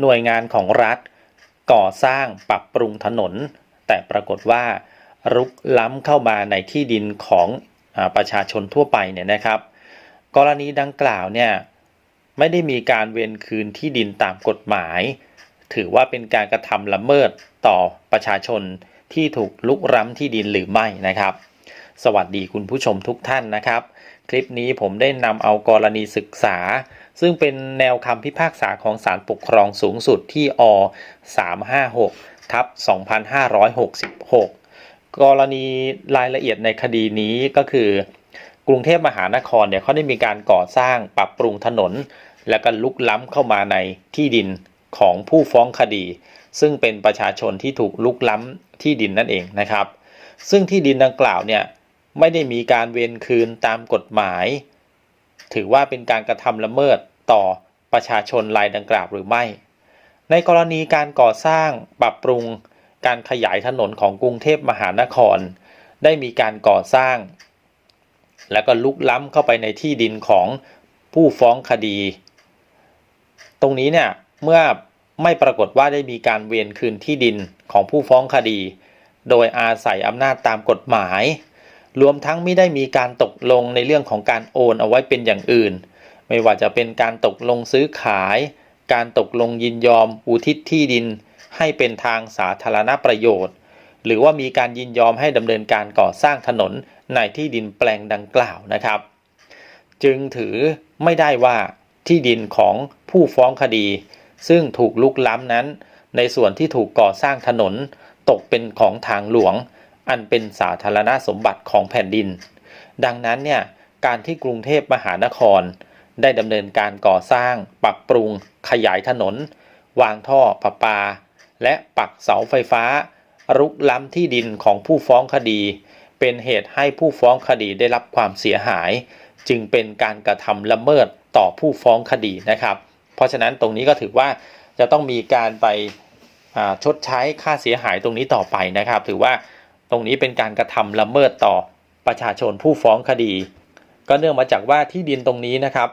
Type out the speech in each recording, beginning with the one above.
หน่วยงานของรัฐ ก่อสร้างปรับปรุงถนน แต่ปรากฏว่ารุกล้ำเข้ามาในที่ดินของอประชาชนทั่วไปเนี่ยนะครับ กรณีดังกล่าวเนี่ยไม่ได้มีการเวนคืนที่ดินตามกฎหมาย ถือว่าเป็นการกระทำละเมิดต่อประชาชนที่ถูกลุกล้ำที่ดินหรือไม่นะครับ สวัสดีคุณผู้ชมทุกท่านนะครับ คลิปนี้ผมได้นำเอากรณีศึกษา ซึ่งเป็นแนวคำพิพากษาของศาลปกครองสูงสุดที่อ356ทับ2566 กรณีรายละเอียดในคดีนี้ก็คือกรุงเทพมหานครเนี่ยเขาได้มีการก่อสร้างปรับปรุงถนน และก็ลุกล้ำเข้ามาในที่ดินของผู้ฟ้องคดี ซึ่งเป็นประชาชนที่ถูกลุกล้ำที่ดินนั่นเองนะครับ ซึ่งที่ดินดังกล่าวเนี่ยไม่ได้มีการเวนคืนตามกฎหมาย ถือว่าเป็นการกระทำละเมิดต่อประชาชนรายดังกล่าวหรือไม่ ในกรณีการก่อสร้างปรับปรุงการขยายถนนของกรุงเทพมหานคร ได้มีการก่อสร้าง แล้วก็ลุกล้ำเข้าไปในที่ดินของผู้ฟ้องคดี ตรงนี้เนี่ยเมื่อไม่ปรากฏว่าได้มีการเวียนคืนที่ดินของผู้ฟ้องคดี โดยอาศัยอำนาจตามกฎหมาย รวมทั้งไม่ได้มีการตกลงในเรื่องของการโอนเอาไว้เป็นอย่างอื่น ไม่ว่าจะเป็นการตกลงซื้อขาย การตกลงยินยอมอุทิศที่ดิน ให้เป็นทางสาธารณประโยชน์ หรือว่ามีการยินยอมให้ดำเนินการก่อสร้างถนนในที่ดินแปลงดังกล่าวนะครับ จึงถือไม่ได้ว่าที่ดินของผู้ฟ้องคดี ซึ่งถูกลุกล้ำนั้น ในส่วนที่ถูกก่อสร้างถนน ตกเป็นของทางหลวง อันเป็นสาธารณสมบัติของแผ่นดิน ดังนั้นเนี่ยการที่กรุงเทพมหานคร ได้ดำเนินการก่อสร้าง ปรับปรุง ขยายถนน วางท่อประปา และปักเสาไฟฟ้า รุกล้ำที่ดินของผู้ฟ้องคดี เป็นเหตุให้ผู้ฟ้องคดีได้รับความเสียหาย จึงเป็นการกระทำละเมิดต่อผู้ฟ้องคดีนะครับ เพราะฉะนั้นตรงนี้ก็ถือว่าจะต้องมีการไปชดใช้ค่าเสียหายตรงนี้ต่อไปนะครับ ถือว่า ตรงนี้เป็นการกระทำละเมิดต่อประชาชนผู้ฟ้องคดี ก็เนื่องมาจากว่าที่ดินตรงนี้นะครับ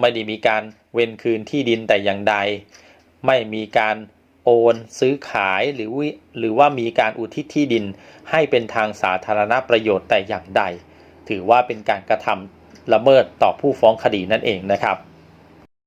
ไม่ได้มีการเว้นคืนที่ดินแต่อย่างใด ไม่มีการโอนซื้อขายหรือวิหรือว่ามีการอุทิศที่ดินให้เป็นทางสาธารณประโยชน์แต่อย่างใด ถือว่าเป็นการกระทำละเมิดต่อผู้ฟ้องคดีนั่นเองนะครับ